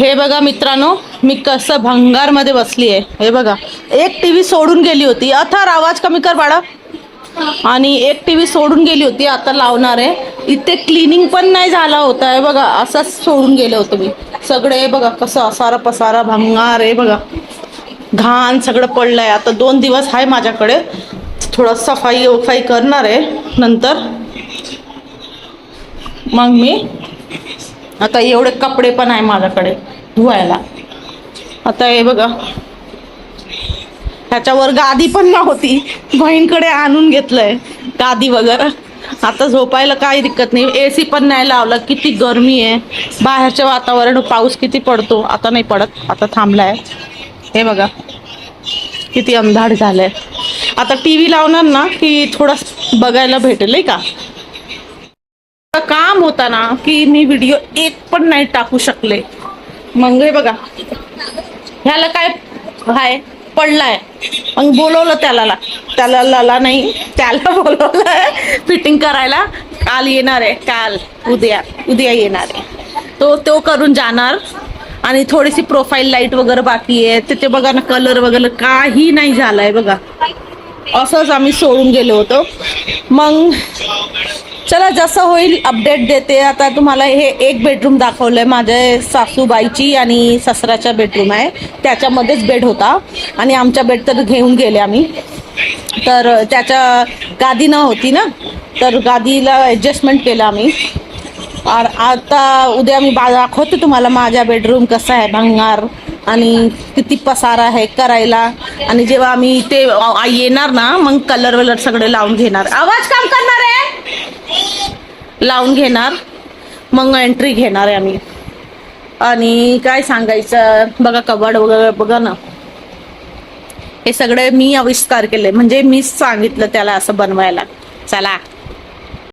हे बघा मित्रांनो मी कसं भंगारमध्ये बसली आहे हे बघा एक टी व्ही सोडून गेली होती. अथार आवाज कमी कर बाळा. आणि एक टी व्ही सोडून गेली होती आता लावणार आहे. इथे क्लिनिंग पण नाही झाला होता. हे बघा असंच सोडून गेले होते मी. सगळे हे बघा कसं असारा पसारा भंगार आहे बघा. घाण सगळं पडलं आहे आता दोन दिवस आहे माझ्याकडे. थोडं सफाई वफाई करणार आहे नंतर. मग मी आता एवढे कपडे पण आहे माझ्याकडे धुवायला. आता हे बघा. ह्याच्यावर गादी पण नव्हती. बहीणकडे आणून घेतलंय गादी वगैरे. आता झोपायला काही दिक्कत नाही. ए सी पण नाही लावला. किती गरमी आहे. बाहेरचं वातावरण पाऊस किती पडतो? आता नाही पडत. आता थांबलाय. हे बघा. किती अंधार झालंय. आता टी व्ही लावणार ना की थोडं बघायला भेटेल का? काम होता ना की मी व्हिडिओ एक पण नाही टाकू शकले. मग हे बघा. ह्याला काय हाय? पडलाय. मग बोलवलं त्याला ला- त्याला लाला नाही त्याला बोलवलं फिटिंग करायला. काल येणार आहे काल. उद्या. उद्या येणार आहे. तो तो करून जाणार. आणि थोडीशी प्रोफाईल लाइट वगैरे बाकी आहे. तिथे बघा ना कलर वगैरे काही नाही झालाय बघा. असंच आम्ही सोडून गेलो होतो. मग चला जसं होईल अपडेट देते. आता तुम्हाला हे एक बेडरूम दाखवलंय. माझ्या सासूबाईची आणि ससऱ्याचा बेडरूम आहे. त्याच्यामध्येच बेड होता. आणि आमच्या बेड तर घेऊन गेले आम्ही. तर त्याच्या गादी न होती ना? तर गादीला ॲडजस्टमेंट केलं आम्ही. आता उद्या मी बा दाखवते तुम्हाला माझ्या बेडरूम कसा आहे भंगार आणि किती पसारा आहे करायला. आणि जेव्हा आम्ही इथे येणार ना मग कलर वलर सगळे लावून घेणार. आवाज काम करणार लावून घेणार. मग एंट्री घेणार आहे आम्ही. आणि काय सांगायचं? बघा कबाड वगैरे बघा ना. हे सगळे मी आविष्कार केले. म्हणजे मीच सांगितलं त्याला असं बनवायला. चला.